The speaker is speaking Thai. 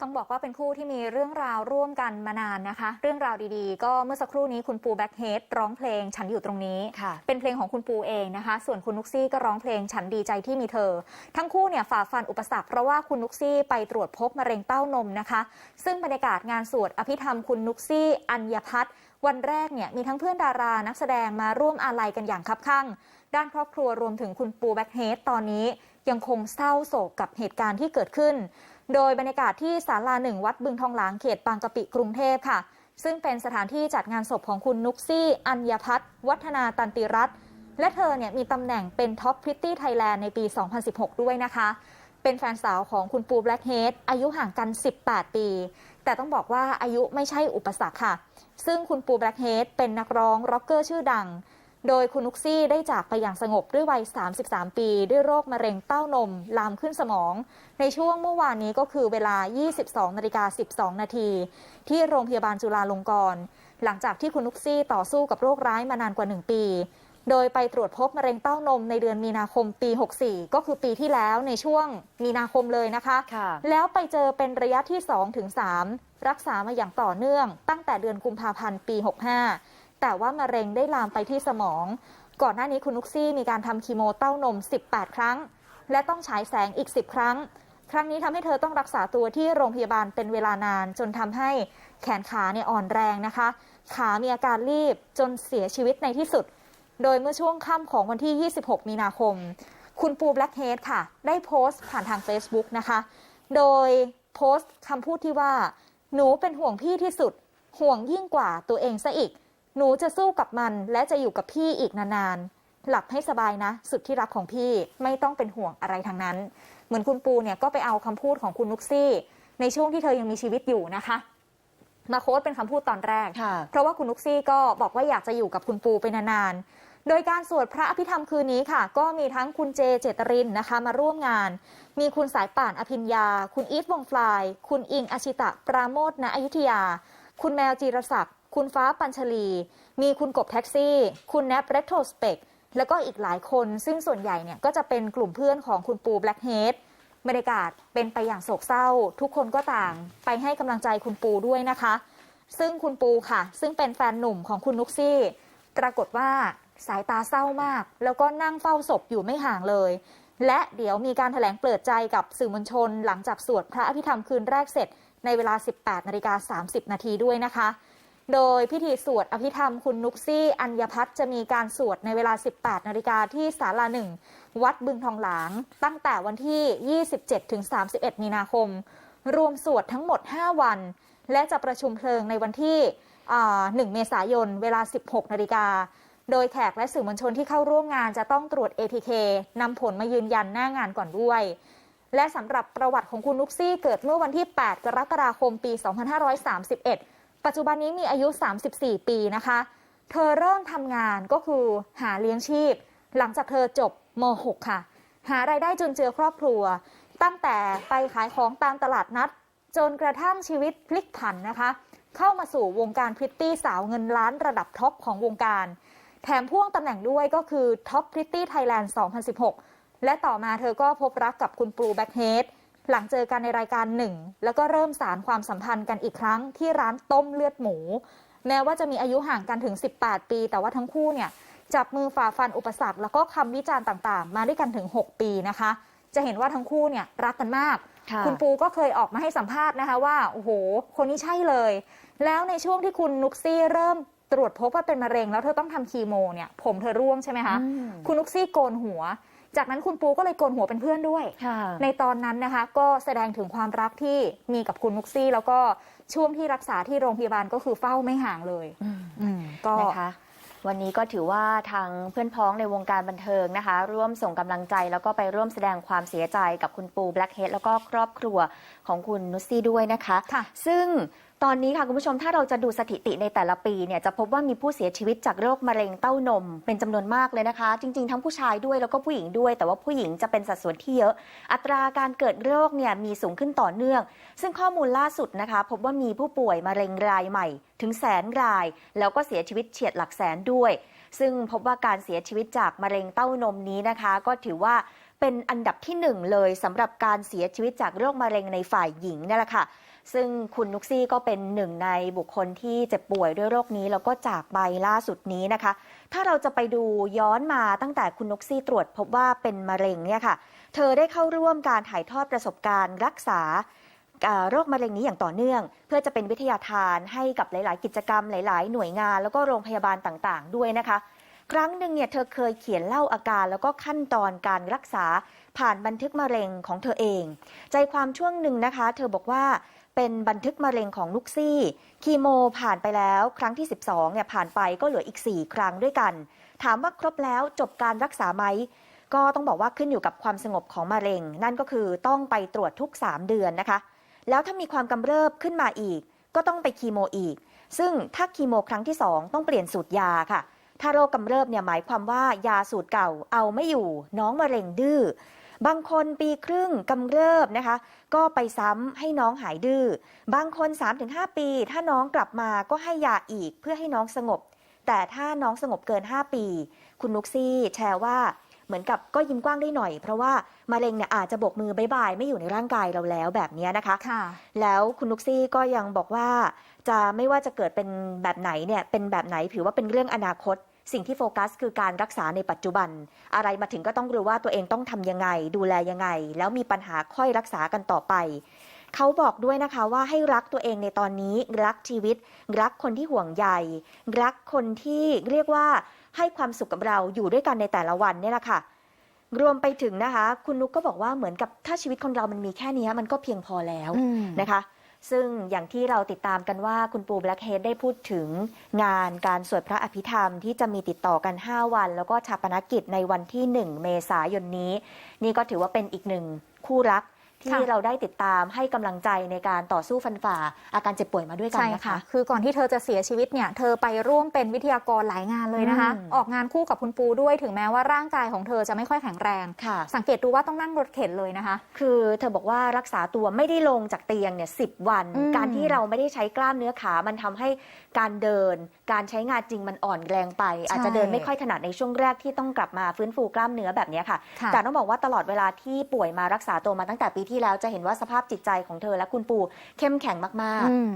ต้องบอกว่าเป็นคู่ที่มีเรื่องราวร่วมกันมานานนะคะ เรื่องราวดีๆ ก็เมื่อสักครู่นี้คุณปูแบ็คเฮดร้องเพลงฉันอยู่ตรงนี้ค่ะเป็นเพลงของคุณปูเองนะคะ ส่วนคุณนุกซี่ก็ร้องเพลงฉันดีใจที่มีเธอ ทั้งคู่เนี่ยฝ่าฟันอุปสรรคเพราะว่าคุณนุกซี่ไปตรวจพบมะเร็งเต้านมนะคะ ซึ่งบรรยากาศงานสวดอภิธรรมคุณนุกซี่ อัญญพัฒน์วันแรกเนี่ยมีทั้งเพื่อนดารานักแสดงมาร่วมอาลัยกันอย่างคับคั่งด้านครอบครัวรวมถึงคุณปูแบ็คเฮดตอนนี้ยังคงเศร้าโศกกับเหตุการณ์ที่เกิดขึ้น โดยบรรยากาศที่ศาลาหนึ่งวัดบึงทองหลางเขตบางกะปิกรุงเทพค่ะ ซึ่งเป็นสถานที่จัดงานศพของคุณนุกซี่ อัญญพัฒน์วัฒนาตันติรัตน์และเธอเนี่ยมีตำแหน่งเป็นท็อปพริตตี้ไทยแลนด์ในปี 2016 ด้วยนะคะ เป็นแฟนสาวของคุณปูแบล็กเฮดอายุห่างกัน 18 ปี แต่ต้องบอกว่าอายุไม่ใช่อุปสรรคค่ะ ซึ่งคุณปูแบล็กเฮดเป็นนักร้องร็อกเกอร์ชื่อดัง โดยคุณนุกซี่ได้จากไปอย่างสงบด้วยวัย 33 ปี ด้วยโรคมะเร็งเต้านม ลามขึ้นสมอง ในช่วงเมื่อวานนี้ก็คือเวลา 22นาฬิกา12 นาที ที่โรงพยาบาลจุฬาลงกรณ์หลังจากที่คุณนุกซี่ต่อสู้กับโรคร้ายมานานกว่า 1 ปี โดยไปตรวจพบมะเร็งเต้านมในเดือนมีนาคมปี 64 ก็คือปีที่แล้วในช่วงมีนาคมเลยนะคะค่ะแล้วไปเจอเป็นระยะที่2ถึง3รักษามาอย่างต่อเนื่อง ตั้งแต่เดือนกุมภาพันธ์ปี 65 แต่ว่ามะเร็งได้ลามไปที่สมอง ก่อนหน้านี้คุณนุกซี่มีการทำคีโมเต้านม 18 ครั้ง และต้องฉายแสงอีก 10 ครั้ง ครั้งนี้ทำให้เธอต้องรักษาตัวที่โรงพยาบาลเป็นเวลานาน จนทำให้แขนขาเนี่ยอ่อนแรงนะคะ ขามีอาการรีบจนเสียชีวิตในที่สุด โดยเมื่อช่วงค่ำของวันที่ 26 มีนาคม คุณปูแบล็กเฮดค่ะ ได้โพสต์ผ่านทาง Facebook นะคะ โดยโพสต์คำพูดที่ว่า หนูเป็นห่วงพี่ที่สุด ห่วงยิ่งกว่าตัวเองซะอีก หนูจะสู้กับมันและจะอยู่กับพี่อีกนานๆ หลับให้สบายนะ สุดที่รักของพี่ไม่ต้องเป็นห่วงอะไรทั้งนั้น เหมือนคุณปูเนี่ยก็ไปเอาคำพูดของคุณนุกซี่ ในช่วงที่เธอยังมีชีวิตอยู่นะคะมาโค้ดเป็นคำพูดตอนแรกค่ะเพราะว่าคุณนุกซี่ก็บอกว่าอยากจะอยู่กับคุณปูไปนานๆ โดยการสวดพระอภิธรรมคืนนี้ค่ะ ก็มีทั้งคุณเจเจตรินนะคะ มาร่วมงาน มีคุณสายป่านอภิญญา คุณอีทวงฟลาย คุณอิงอชิตะ ปราโมทณอยุธยา คุณแมวจีรศักดิ์ คุณฟ้าปัญชลี มีคุณกบแท็กซี่ คุณแนบเรโทสเปกแล้วก็อีกหลายคน ซึ่งส่วนใหญ่เนี่ยก็จะเป็นกลุ่มเพื่อนของคุณปูแบล็กเฮดบรรยากาศเป็นไปอย่างโศกเศร้า ทุกคนก็ต่างไปให้กำลังใจคุณปูด้วยนะคะ ซึ่งคุณปูค่ะ ซึ่งเป็นแฟนหนุ่มของคุณนุกซี่ ปรากฏว่าสายตาเศร้ามาก แล้วก็นั่งเฝ้าศพอยู่ไม่ห่างเลย และเดี๋ยวมีการถแถลงเปิดใจกับสื่อมวลชน หลังจากสวดพระอภิธรรมคืนแรกเสร็จในเวลา 18นาฬิกา30 นาทีด้วยนะคะ โดยพิธีสวดอภิธรรมคุณนุกซี่ อัญญพัฒน์จะมีการสวดในเวลา 18 นาฬิกาที่ศาลาหนึ่งวัดบึงทองหลาง ตั้งแต่วันที่ 27ถึง31 มีนาคม รวมสวดทั้งหมด 5 วัน และจะประชุมเพลิงในวันที่ 1 เมษายน เวลา 16 นาฬิกา โดยแขกและสื่อมวลชนที่เข้าร่วมงานจะต้องตรวจ ATK นำผลมายืนยันหน้างานก่อนด้วยและสำหรับประวัติของคุณนุกซี่เกิดเมื่อวันที่ 8 กรกฎาคม ปี 2531 ปัจจุบันนี้มีอายุ 34 ปีนะคะ เธอเริ่มทำงานก็คือหาเลี้ยงชีพ หลังจากเธอจบม .6 ค่ะ หารายได้จุนเจือครอบครัว ตั้งแต่ไปขายของตามตลาดนัด จนกระทั่งชีวิตพลิกผันนะคะ เข้ามาสู่วงการพริตตี้สาวเงินล้านระดับท็อปของวงการ แถมพ่วงตำแหน่งด้วยก็คือท็อปพริตตี้ไทยแลนด์ 2016 และต่อมาเธอก็พบรักกับคุณปูแบ็คเฮด หลังเจอกันในรายการหนึ่งแล้วก็เริ่มสารความสัมพันธ์กันอีกครั้งที่ร้านต้มเลือดหมู แม้ว่าจะมีอายุห่างกันถึง 18 ปี แต่ว่าทั้งคู่เนี่ยจับมือฝ่าฟันอุปสรรค แล้วก็คำวิจารณ์ต่างๆ มาด้วยกันถึง 6 ปีนะคะ จะเห็นว่าทั้งคู่เนี่ยรักกันมากค่ะคุณปูก็เคยออกมาให้สัมภาษณ์นะคะว่าโอ้โห คนนี้ใช่เลย แล้วในช่วงที่คุณนุกซี่เริ่มตรวจพบว่าเป็นมะเร็งแล้วเธอต้องทำคีโมเนี่ยผมเธอร่วงใช่ไหมคะอืมคุณนุกซี่โกนหัว จากนั้นคุณปูก็เลยโกนหัวเป็นเพื่อนด้วยค่ะในตอนนั้นนะคะ ก็แสดงถึงความรักที่มีกับคุณนุกซี่ แล้วก็ช่วงที่รักษาที่โรงพยาบาลก็คือเฝ้าไม่ห่างเลยอืมอืมก็นะคะวันนี้ก็ถือว่าทางเพื่อนพ้องในวงการบันเทิงนะคะ ร่วมส่งกำลังใจแล้วก็ไปร่วมแสดงความเสียใจกับคุณปูแบล็กเฮดแล้วก็ครอบครัวของคุณนุชซี่ด้วยนะคะค่ะซึ่ง ตอนนี้ค่ะคุณผู้ชมถ้าเราจะดูสถิติในแต่ละปีเนี่ยจะพบว่ามีผู้เสียชีวิตจากโรคมะเร็งเต้านม เป็นจำนวนมากเลยนะคะ จริง ๆ ทั้งผู้ชายด้วยแล้วก็ผู้หญิงด้วย แต่ว่าผู้หญิงจะเป็นสัดส่วนที่เยอะ อัตราการเกิดโรคเนี่ยมีสูงขึ้นต่อเนื่อง ซึ่งข้อมูลล่าสุดนะคะ พบว่ามีผู้ป่วยมะเร็งรายใหม่ ถึงแสนราย แล้วก็เสียชีวิตเฉียดหลักแสนด้วยซึ่งพบว่าการเสียชีวิตจากมะเร็งเต้านมนี้นะคะ ก็ถือว่า เป็นอันดับที่หนึ่งเลยสำหรับการเสียชีวิตจากโรคมะเร็งในฝ่ายหญิงนี่แหละค่ะ ซึ่งคุณนุกซี่ก็เป็นหนึ่งในบุคคลที่เจ็บป่วยด้วยโรคนี้ แล้วก็จากไปล่าสุดนี้นะคะ ถ้าเราจะไปดูย้อนมาตั้งแต่คุณนุกซี่ตรวจพบว่าเป็นมะเร็งเนี่ยค่ะ เธอได้เข้าร่วมการถ่ายทอดประสบการณ์ รักษาอ่าโรคมะเร็งนี้อย่างต่อเนื่อง เพื่อจะเป็นวิทยาทานให้กับหลาย ๆ กิจกรรมหลาย ๆ หน่วยงาน แล้วก็โรงพยาบาลต่าง ๆ ด้วยนะคะ ครั้งหนึ่งเนี่ยเธอเคยเขียนเล่าอาการแล้วก็ขั้นตอนการรักษาผ่านบันทึกมะเร็งของเธอเอง ใจความช่วงหนึ่งนะคะ เธอบอกว่าเป็นบันทึกมะเร็งของนุกซี่คีโมผ่านไปแล้วครั้งที่ 12เนี่ยผ่านไปก็เหลืออีก 4 ครั้งด้วยกัน ถามว่าครบแล้วจบการรักษาไหมก็ต้องบอกว่าขึ้นอยู่กับความสงบของมะเร็ง นั่นก็คือต้องไปตรวจทุก 3 เดือนนะคะ แล้วถ้ามีความกำเริบขึ้นมาอีก ก็ต้องไปคีโมอีก ซึ่งถ้าคีโมครั้งที่ 2 ต้องเปลี่ยนสูตรยาค่ะ ถ้าโรคกำเริบเนี่ยหมายความว่ายาสูตรเก่าเอาไม่อยู่ น้องมะเร็งดื้อบางคนปีครึ่งกำเริบนะคะ ก็ไปซ้ำให้น้องหายดื้อบางคน 3-5 ปี ถ้าน้องกลับมาก็ให้ยาอีกเพื่อให้น้องสงบ แต่ถ้าน้องสงบเกิน 5 ปี คุณนุกซี่แชร์ว่าเหมือนกับก็ยิ้มกว้างได้หน่อย เพราะว่ามะเร็งเนี่ยอาจจะบกมือบายบายไม่อยู่ในร่างกายเราแล้วแบบเนี้ยนะคะค่ะแล้วคุณนุกซี่ก็ยังบอกว่า จะไม่ว่าจะเกิดเป็นแบบไหนเนี่ยเป็นแบบไหนถือว่าเป็นเรื่องอนาคต สิ่งที่โฟกัสคือการรักษาในปัจจุบัน อะไรมาถึงก็ต้องรู้ว่าตัวเองต้องทำยังไง ดูแลยังไง แล้วมีปัญหาค่อยรักษากันต่อไปเขาบอกด้วยนะคะว่าให้รักตัวเองในตอนนี้รักชีวิต รักคนที่ห่วงใยรักคนที่เรียกว่าให้ความสุขกับเราอยู่ด้วยกันในแต่ละวันเนี่ยแหละค่ะ รวมไปถึงนะคะ คุณนุกก็บอกว่าเหมือนกับถ้าชีวิตคนเรามันมีแค่เนี้ยมันก็เพียงพอแล้วอืมนะคะ ซึ่งอย่างที่เราติดตามกันว่าคุณปูแบล็คเฮดได้พูดถึงงานการสวดพระอภิธรรมที่จะมีติดต่อกัน 5 วัน แล้วก็ชาปนกิจในวันที่ 1 เมษายนนี้ นี่ก็ถือว่าเป็นอีกหนึ่งคู่รัก ที่ค่ะเราได้ติดตามให้กำลังใจในการต่อสู้ฟันฝ่า อาการเจ็บป่วยมาด้วยกันใช่นะค่ะคะ คือก่อนที่เธอจะเสียชีวิตเนี่ยเธอไปร่วมเป็นวิทยากรหลายงานเลยนะคะอืมออกงานคู่กับคุณปูด้วยถึงแม้ว่าร่างกายของเธอจะไม่ค่อยแข็งแรงค่ะสังเกตดูว่าต้องนั่งรถเข็นเลยนะคะ คือเธอบอกว่ารักษาตัวไม่ได้ลงจากเตียงเนี่ยสิวันอืมการที่เราไม่ได้ใช้กล้ามเนื้อขา มันทำให้การเดิน การใช้งานจริงมันอ่อนแรงไป อาจจะเดินไม่ค่อยถนัดในช่วงแรกที่ต้องกลับมาฟื้นฟูกล้ามเนื้อแบบเนี้ยค่ะค่ะแต่ต้องบอกว่าตลอดเวลาที่ป่วยมารักษาตัวมาตั้งแต่ปีที่แล้วจะเห็นว่าสภาพจิตใจของเธอและคุณปูเข้มแข็งมาก ๆ